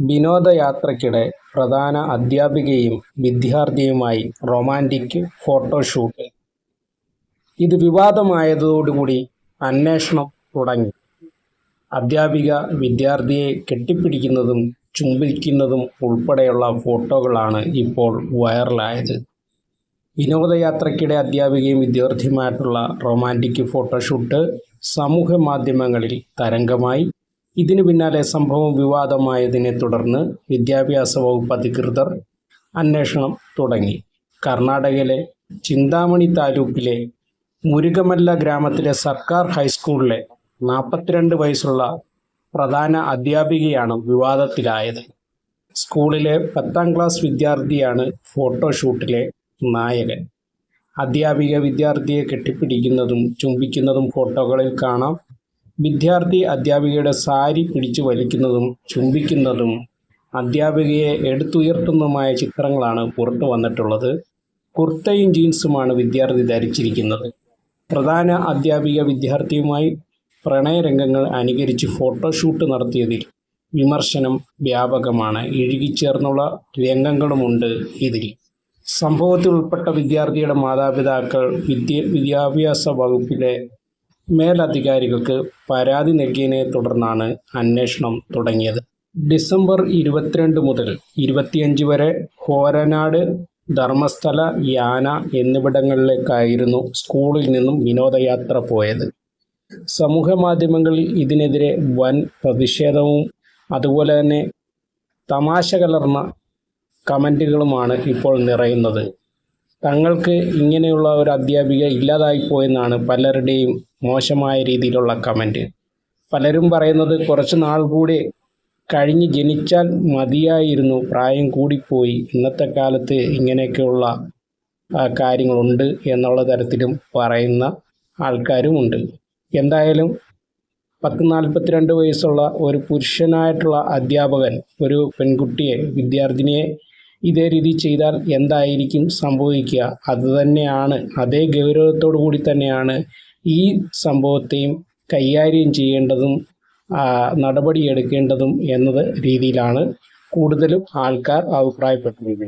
വിനോദയാത്രയ്ക്കിടെ പ്രധാന അധ്യാപികയും വിദ്യാർത്ഥിയുമായി romantic photoshoot. ഇത് വിവാദമായതോടുകൂടി അന്വേഷണം തുടങ്ങി. അധ്യാപിക വിദ്യാർത്ഥിയെ കെട്ടിപ്പിടിക്കുന്നതും ചുംബിക്കുന്നതും ഉൾപ്പെടെയുള്ള ഫോട്ടോകളാണ് ഇപ്പോൾ വൈറലായത്. വിനോദയാത്രയ്ക്കിടെ അധ്യാപികയും വിദ്യാർത്ഥിയുമായിട്ടുള്ള റൊമാന്റിക് ഫോട്ടോഷൂട്ട് സമൂഹ മാധ്യമങ്ങളിൽ തരംഗമായി. ഇതിനു പിന്നാലെ സംഭവം വിവാദമായതിനെ തുടർന്ന് വിദ്യാഭ്യാസ വകുപ്പ് അധികൃതർ അന്വേഷണം തുടങ്ങി. കർണാടകയിലെ ചിന്താമണി താലൂക്കിലെ മുരുകമല്ല ഗ്രാമത്തിലെ സർക്കാർ ഹൈസ്കൂളിലെ നാൽപ്പത്തിരണ്ട് വയസ്സുള്ള പ്രധാന അധ്യാപികയാണ് വിവാദത്തിലായത്. സ്കൂളിലെ പത്താം ക്ലാസ് വിദ്യാർത്ഥിയാണ് ഫോട്ടോഷൂട്ടിലെ നായകൻ. അധ്യാപിക വിദ്യാർത്ഥിയെ കെട്ടിപ്പിടിക്കുന്നതും ചുംബിക്കുന്നതും ഫോട്ടോകളിൽ കാണാം വിദ്യാർത്ഥി അധ്യാപികയുടെ സാരി പിടിച്ചു വലിക്കുന്നതും ചുംബിക്കുന്നതും അധ്യാപികയെ എടുത്തുയർത്തുന്നതുമായ ചിത്രങ്ങളാണ് പുറത്തു വന്നിട്ടുള്ളത്. കുർത്തയും ജീൻസുമാണ് വിദ്യാർത്ഥി ധരിച്ചിരിക്കുന്നത്. പ്രധാന അധ്യാപിക വിദ്യാർത്ഥിയുമായി പ്രണയരംഗങ്ങൾ അനുകരിച്ച് ഫോട്ടോഷൂട്ട് നടത്തിയതിൽ വിമർശനം വ്യാപകമാണ്. ഇഴുകിച്ചേർന്നുള്ള രംഗങ്ങളുമുണ്ട് ഇതിൽ. സംഭവത്തിൽ ഉൾപ്പെട്ട വിദ്യാർത്ഥിയുടെ മാതാപിതാക്കൾ വിദ്യ വിദ്യാഭ്യാസ വകുപ്പിലെ മേലധികാരികൾക്ക് പരാതി നൽകിയതിനെ തുടർന്നാണ് അന്വേഷണം തുടങ്ങിയത്. ഡിസംബർ ഇരുപത്തിരണ്ട് മുതൽ ഇരുപത്തിയഞ്ച് വരെ ഹോരനാട് ധർമ്മസ്ഥല യാന എന്നിവിടങ്ങളിലേക്കായിരുന്നു സ്കൂളിൽ നിന്നും വിനോദയാത്ര പോയത്. സമൂഹ മാധ്യമങ്ങളിൽ ഇതിനെതിരെ വൻ പ്രതിഷേധവും അതുപോലെ തന്നെ തമാശ കലർന്ന കമന്റുകളുമാണ് ഇപ്പോൾ നിറയുന്നത്. തങ്ങൾക്ക് ഇങ്ങനെയുള്ള ഒരു അധ്യാപിക ഇല്ലാതായിപ്പോയെന്നാണ് പലരുടെയും മോശമായ രീതിയിലുള്ള കമന്റ് പലരും പറയുന്നത് കുറച്ച് നാൾ കൂടി കഴിഞ്ഞ് ജനിച്ചാൽ മതിയായിരുന്നു പ്രായം കൂടിപ്പോയി ഇന്നത്തെ കാലത്ത് ഇങ്ങനെയൊക്കെയുള്ള കാര്യങ്ങളുണ്ട് എന്നുള്ള തരത്തിലും പറയുന്ന ആൾക്കാരുമുണ്ട് എന്തായാലും പത്ത് നാൽപ്പത്തിരണ്ട് വയസ്സുള്ള ഒരു പുരുഷനായിട്ടുള്ള അധ്യാപകൻ ഒരു പെൺകുട്ടിയെ വിദ്യാർത്ഥിനിയെ ഇതേ രീതി ചെയ്താൽ എന്തായിരിക്കും സംഭവിക്കുക? അതുതന്നെയാണ് അതേ ഗൗരവത്തോടു കൂടി തന്നെയാണ് ഈ സംഭവത്തെയും കൈകാര്യം ചെയ്യേണ്ടതും നടപടിയെടുക്കേണ്ടതും എന്നത് രീതിയിലാണ് കൂടുതലും ആൾക്കാർ അഭിപ്രായപ്പെട്ടിരിക്കുന്നത്.